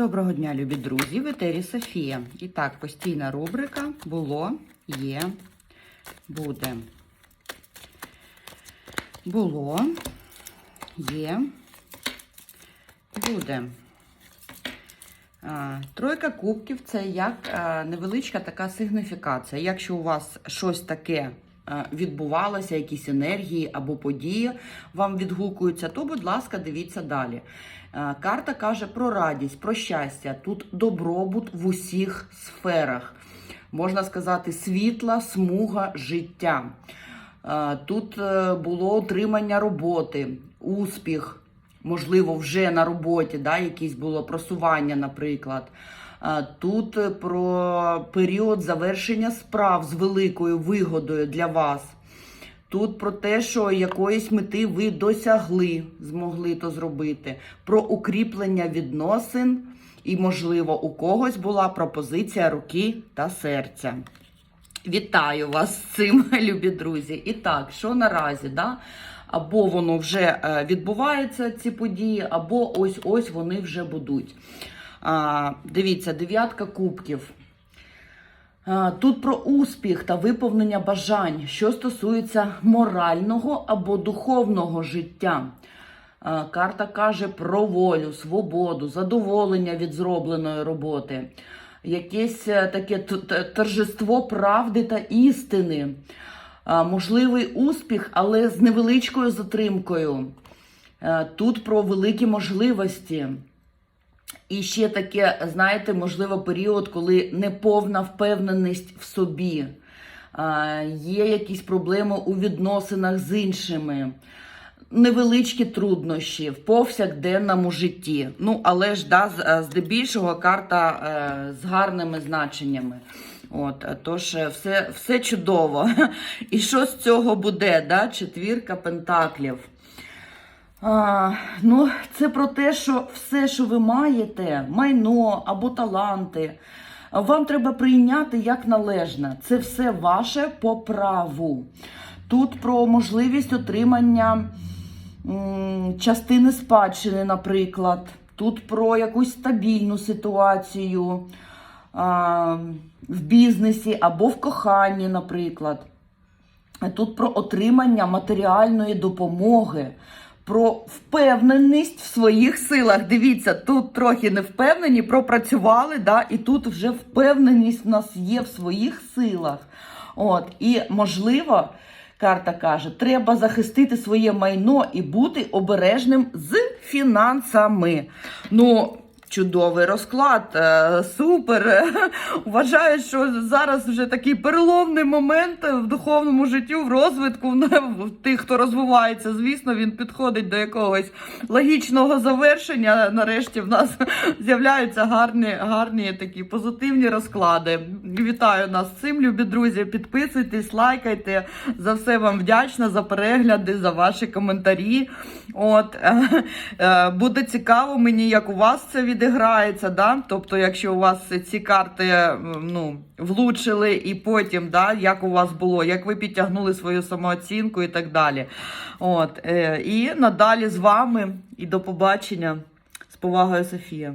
Доброго дня, любі друзі! В етері Софія. І так, постійна рубрика було, є, буде. Було, є, буде. Тройка кубків це як невеличка така сигніфікація. Якщо у вас щось таке відбувалося, якісь енергії або події вам відгукуються, то, будь ласка, дивіться далі. Карта каже про радість, про щастя. Тут добробут в усіх сферах. Можна сказати, світла, смуга життя. Тут е, було отримання роботи, успіх можливо, вже на роботі, да, якесь було просування, наприклад. Тут е, про період завершення справ з великою вигодою для вас. Тут про те, що якоїсь мети ви досягли, змогли то зробити, про укріплення відносин, і, можливо, у когось була пропозиція руки та серця. Вітаю вас з цим, любі друзі. І так, що наразі, да? або воно вже е, відбувається, ці події, або ось-ось вони вже будуть. А, Дивіться, дев'ятка кубків. А, Тут про успіх та виповнення бажань, що стосується морального або духовного життя. А, Карта каже про волю, свободу, задоволення від зробленої роботи, якесь е, таке торжество правди та істини. Можливий успіх, але з невеличкою затримкою. Е, Тут про великі можливості. І ще таке, знаєте, можливо, період, коли неповна впевненість в собі. Є якісь проблеми у відносинах з іншими, невеличкі труднощі в повсякденному житті. Ну, але ж да, е, здебільшого карта е, з гарними значеннями. От, е, тож все, все чудово. І що з цього буде? Да? Четвірка пентаклів. А, ну, це про те, що все, що ви маєте, майно або таланти, вам треба прийняти як належне. Це все ваше по праву. Тут про можливість отримання м, частини спадщини, наприклад. Тут про якусь стабільну ситуацію а, в бізнесі або в коханні, наприклад. Тут про отримання матеріальної допомоги, про впевненість в своїх силах. Дивіться, тут трохи не впевнені, пропрацювали, да, і тут вже впевненість в нас є в своїх силах. От, і можливо, карта каже, треба захистити своє майно і бути обережним з фінансами. Ну, Чудовий розклад, е, супер. Вважаю, що зараз вже такий переломний момент в духовному житті, в розвитку в тих, хто розвивається. Звісно, він підходить до якогось логічного завершення. Нарешті в нас з'являються гарні, гарні такі позитивні розклади. Вітаю нас з цим, любі друзі. Підписуйтесь, лайкайте. За все вам вдячна за перегляди, за ваші коментарі. От е, буде цікаво мені, як у вас це відіграється. Да? Тобто, якщо у вас ці карти ну, влучили, і потім, да, як у вас було, як ви підтягнули свою самооцінку і так далі. От, е, і надалі з вами і до побачення. З повагою, Софія.